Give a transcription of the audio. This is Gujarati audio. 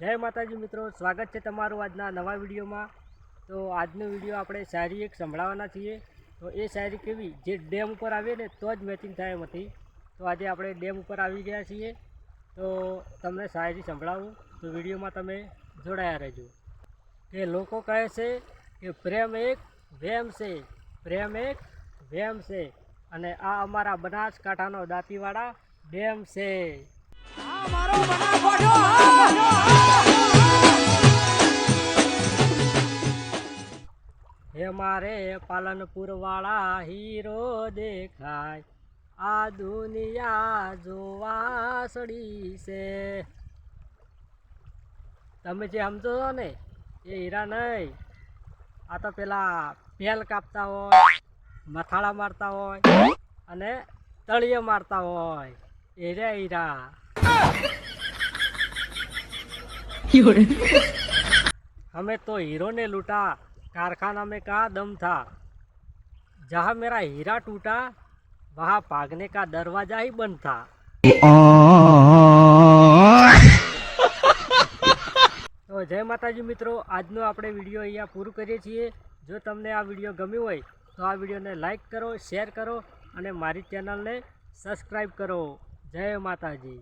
જય માતાજી મિત્રો, સ્વાગત છે તમારું આજના નવા વિડીયોમાં. તો આજનો વીડિયો આપણે શાયરી એક સંભળાવવાના છીએ. તો એ શાયરી કેવી? જે ડેમ ઉપર આવીએ ને, તો જ મેચિંગ થાય એમ હતી. તો આજે આપણે ડેમ ઉપર આવી ગયા છીએ. તો તમને શાયરી સંભળાવું. તો વિડીયોમાં તમે જોડાયા રહેજો. કે લોકો કહે છે કે પ્રેમ એક, વેમ છે. પ્રેમ એક, વેમ છે. અને આ અમારા બનાસકાંઠાનો દાંતીવાડા ડેમ છે. હે મારે પાલનપુર વાળા હીરો દેખાય. આ દુનિયા જોવા સડી છે. તમે જે સમજો છો ને એ હીરા નહીં. આ તો પેલા પેલ કાપતા હોય મથાળા મારતા હોય અને તળિયે મારતા હોય. એ રે હીરા. અમે તો હીરોને લૂંટા. कारखाना में कहा दम था जहाँ मेरा हीरा टूटा वहाँ भागने का दरवाजा ही बंद था તો જય માતાજી મિત્રો આજનો આપણે વિડીયો અહીંયા પૂરું કરીએ છીએ જો તમને આ વિડીયો ગમ્યો હોય તો આ વિડીયોને લાઈક કરો શેર કરો અને મારી ચેનલને સબસ્ક્રાઈબ કરો જય માતાજી